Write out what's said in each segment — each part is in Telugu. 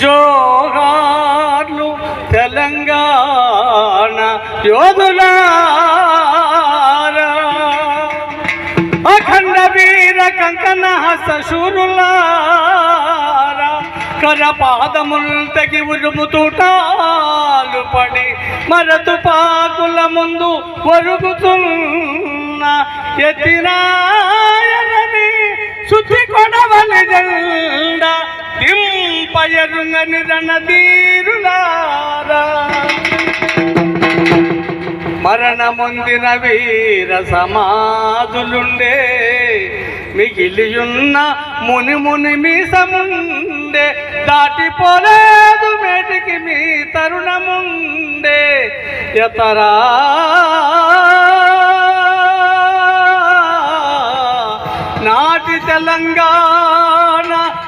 జోహార్లు తెలంగాణ యోధులారా. అఖండ వీర కంకణ హస్త కర పాదముల్ తగి ఉరుముతూటాలు పడి మరతు పాకుల ముందు ఒరుగుతున్న ఎత్తినాయనని శుద్ధి కొడవలి జెండ దింపయరుంగని రణధీరులారా. మరణముందిన వీర సమాధులుండే మిగిలియున్న ముని ముని మీసముండే దాటిపోలేదు మేటికి మీ తరుణముండే ఎతరా. నాటి తెలంగాణ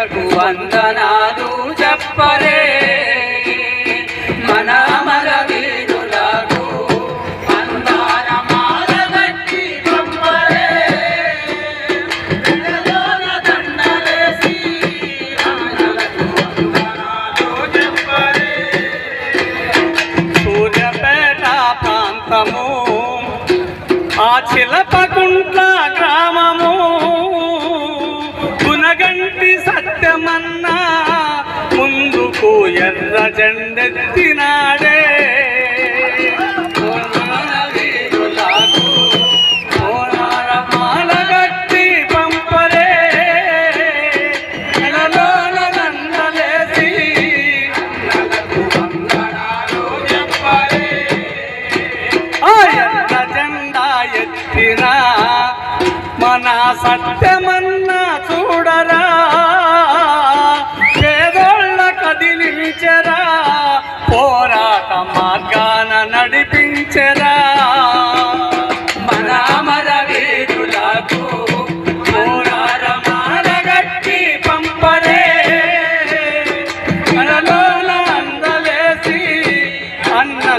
అన్నలకు వందనాలు చెప్పరే. మన అమర వీరులకు అందారమాల గట్టి పంపరే ఎడలోన దండలేసి అన్నలకు వందనాలు చెప్పరే. సూర్యపేట ప్రాంతము ఆ చిలపకుంట్ల గ్రామము సత్యమన్న ముందుకు ఎర్ర జెండెత్తినాడే. మన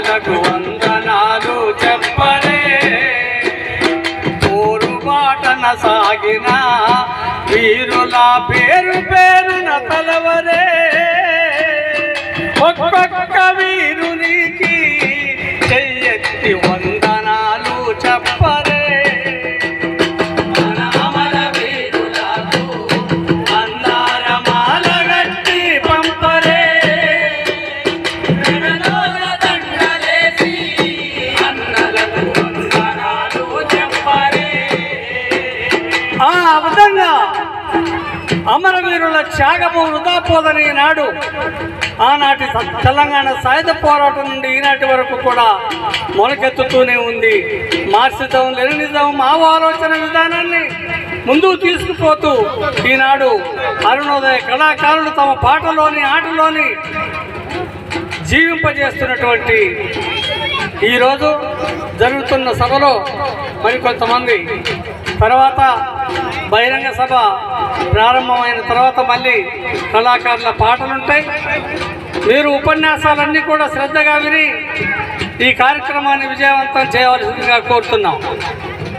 అన్నలకు వందనాలు చెప్పలే. చెప్పరే పోరుబాటన సాగిన వీరుల పేరు పేరున తలవరే. ఒక్కొక్క వీరునికి చెయ్యెత్తి అమరవీరుల త్యాగము వృధాపోదని నాడు ఆనాటి తెలంగాణ సాయుధ పోరాటం నుండి ఈనాటి వరకు కూడా మొలకెత్తుతూనే ఉంది. మార్క్సిజం లెనిజం మావో ఆలోచన విధానాన్ని ముందుకు తీసుకుపోతూ ఈనాడు అరుణోదయ కళాకారులు తమ పాటలోని ఆటలోని జీవింపజేస్తున్నటువంటి ఈరోజు జరుగుతున్న సభలో మరికొంతమంది. తర్వాత బహిరంగ సభ ప్రారంభమైన తర్వాత మళ్ళీ కళాకారుల పాటలుంటాయి. మీరు ఉపన్యాసాలన్నీ కూడా శ్రద్ధగా విని ఈ కార్యక్రమాన్ని విజయవంతం చేయవలసిందిగా కోరుతున్నాం.